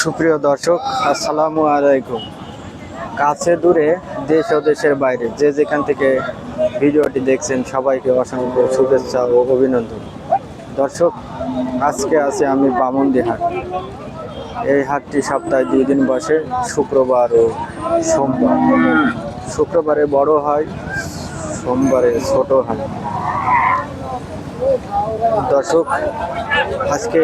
সুপ্রিয় দর্শক, আসসালামু আলাইকুম। কাছে দূরে দেশ ও দেশের বাইরে যে যেখান থেকে ভিডিওটি দেখছেন, সবাইকে অসংখ্য শুভেচ্ছা ও অভিনন্দন। দর্শক, আজকে আছে আমি বামন্দি হাট। এই হাটটি সপ্তাহে দুই দিন বসে, শুক্রবার ও সোমবার। শুক্রবারে বড় হয়, সোমবারে ছোট হয়। দর্শক, আজকে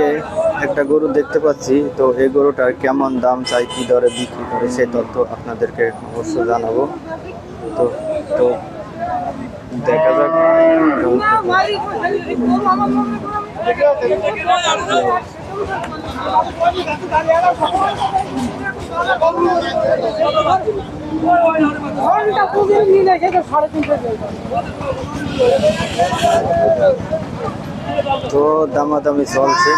একটা গরু দেখতে পাচ্ছি। তো এই গরুটার কেমন দাম চাই, কি দরে বিক্রি করে সেই তথ্য আপনাদেরকে অবশ্যই জানাব। তো তো দেখা যাক। ঘণ্টা সাড়ে তিনশো তো দামাদামি চলছে।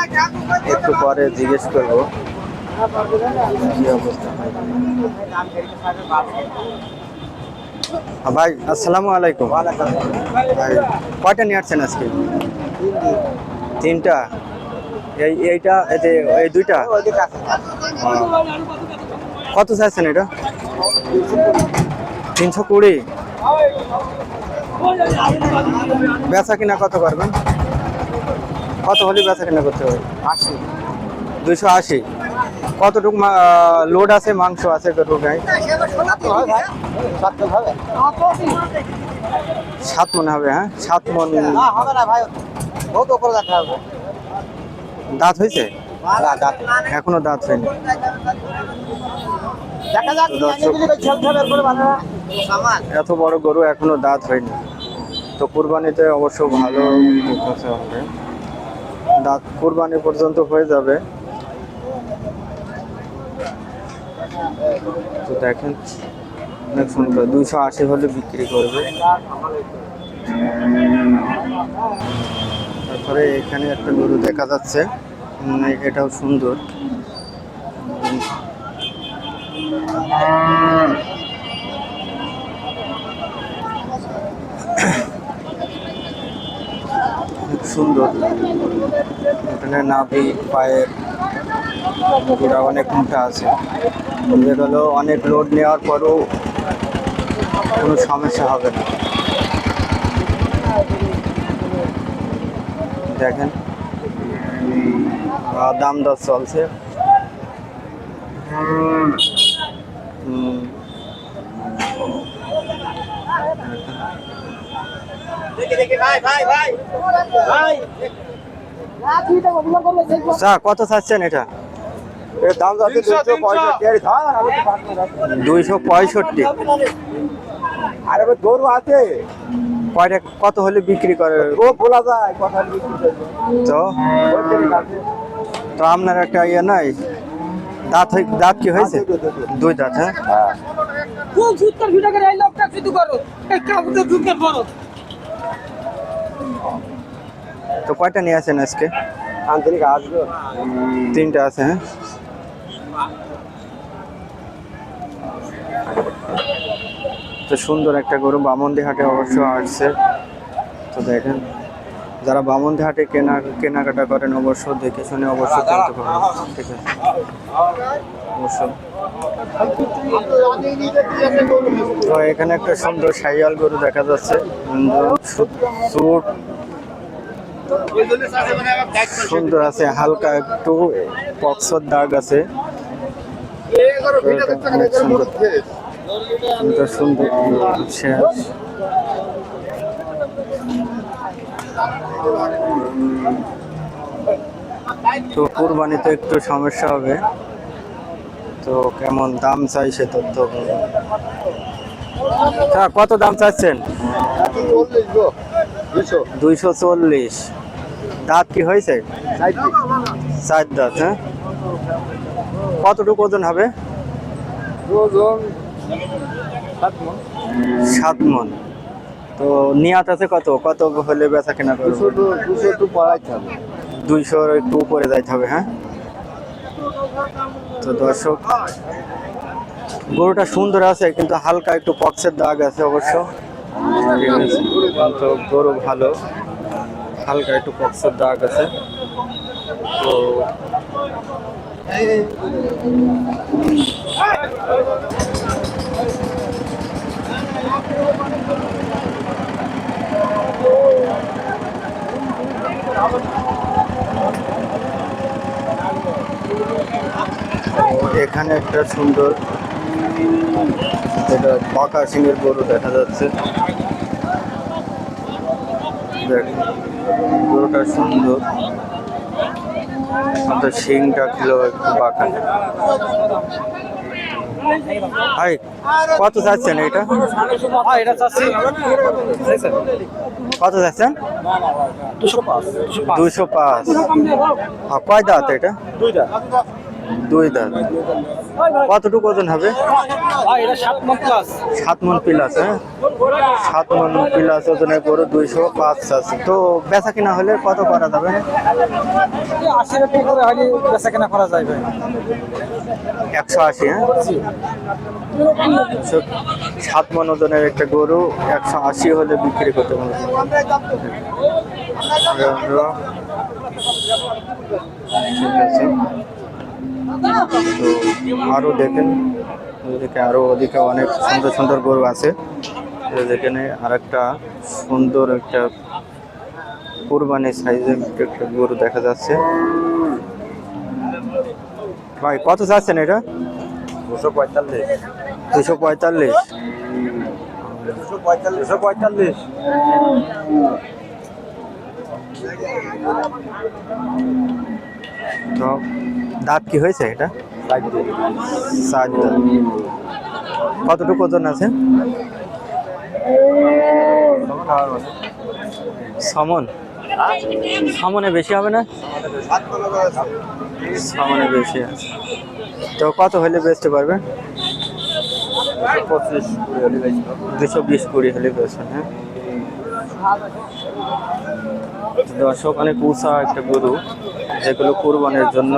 একটু পরে জিজ্ঞেস করব। হ্যাঁ, ভাই আসসালামু আলাইকুম। ভাই কয়টা নিয়ে আসছেন আজকে? তিনটা। এই এইটা এই দুইটা। কত চাইছেন এটা? তিনশো কুড়ি। বেচা কিনা কত করবেন? কত হলে বেচা কিনা করতে হবে? আশি। দুইশো আশি। কতটুকু লোড আছে মাংস আছে গরুর গায়ে সাত মন হবে। হ্যাঁ? সাত মন দাঁত হয়েছে? এখনও দাঁত হয়নি। এত বড় গরু এখনও দাঁত হয়নি। তো কুরবানিতে অবশ্য ভালো হবে দাঁত কুরবানি পর্যন্ত হয়ে যাবে। তো দেখেন অনেক সুন্দর দুইশো আশি হলে বিক্রি করবে। তারপরে এখানে একটা গরু দেখা যাচ্ছে। এটাও সুন্দর। সুন্দর। এখানে নাভি, পায়ের গোড়া অনেক মুঠা আছে। যেগুলো অনেক লোড নেওয়ার পরও কোনো সমস্যা হবে না। দেখেন দাম দর চলছে। কত চাচ্ছেন এটা? দাম যাচ্ছে দুশো পঁয়ষট্টি। দুইশো পঁয়ষট্টি। আরে গরু আছে। কয়টা কত হলে বিক্রি করে? ও বলা যায় কথা তো। তো আপনার একটা ইয়ে নাই? দাঁত দাঁত কি হয়েছে। দুই দাঁত হ্যাঁ? হ্যাঁ। খুব সুন্দর ভিডিও করে এই লোকটা শুধু করো? এই কাপড়টা ঢুকে করো তো কয়টা নিয়ে আসেন আজকে? তিনটা আছে হ্যাঁ? তো সুন্দর একটা গরু বামন্দি হাটে অবশ্য আসছে। তো দেখেন যারা বামন্দি হাটে কেনা কেনাকাটা করেন অবশ্য দেখে শুনে অবশ্য কিনতে পারেন। ঠিক আছে। অবশ্যই তো এখানে একটা সুন্দর সাইয়াল গরু দেখা যাচ্ছে। সুট সুন্দর আছে হালকা একটু পক্সর দাগ আছে। সুন্দর সুন্দর। শেষ তো কুরবানিতে একটু সমস্যা হবে। তো কেমন দাম চাই সে তথ্য কত দাম চাচ্ছেন? দুইশো চল্লিশ। দাঁত কি হয়েছে? চার দাঁত হ্যাঁ? কতটুকু ওজন হবে? ওজন সাত মন। তো নিয়াত আছে কত? কত হলে বেচা কেনা করবে? দুশো একটু পড়াইতে হবে। দুইশোর একটু উপরে যাইতে হবে হ্যাঁ? তো দর্শক গরুটা সুন্দর আছে কিন্তু হালকা একটু পক্সের দাগ আছে অবশ্য। গরু ভালো। হালকা একটু পক্সের দাগ আছে। তো এখানে একটা সুন্দর, এটা পাকা সিংহের গরু দেখা যাচ্ছে। দেখ, গরুটা সুন্দর। কিন্তু শিংটা ছিল একটু বাঁকা ভাই কত যাচ্ছেন এটা? কত যাচ্ছেন দুশো পাঁচ দুশো পাঁচ। কয় দাঁত এটা? দুইটা। দুই দাঁত। কতটুকু ওজন হবে? সাত মন প্লাস হ্যাঁ? সাত মন প্লাস ওজনের গরু দুইশো পাঁচ আছে। তো বেচা কিনা হলে কত করা যাবে? করা যাবে একশো আশি হ্যাঁ? সাত মন ওজনের একটা গরু একশো আশি হলে বিক্রি করতে পারবে। ঠিক আছে। তো আরও দেখেন ওদিকে আরও ওদিকে অনেক সুন্দর সুন্দর গরু আছে। যেখানে আর একটা সুন্দর একটা কুরবানি সাইজের একটা গরু দেখা যাচ্ছে। ভাই কত চাচ্ছেন এটা? দুশো পঁয়তাল্লিশ। দুশো পঁয়তাল্লিশ। দুশো পঁয়তাল্লিশ। দুশো পঁয়তাল্লিশ। তো দাঁত কি হয়েছে এটা? কতটুকু ওজন আছে? সমন। সমনে বেশি হবে না? সমনে বেশি তো কত হলে বেচতে পারবে? দুশো বিশ কুড়ি হলে বেচবেন হ্যাঁ। দর্শক, অনেক উষা একটা গরু। যেগুলো কুরবানের জন্য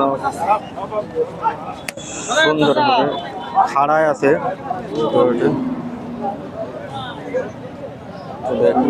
সুন্দর হবে খাড়ায় আছে। দেখুন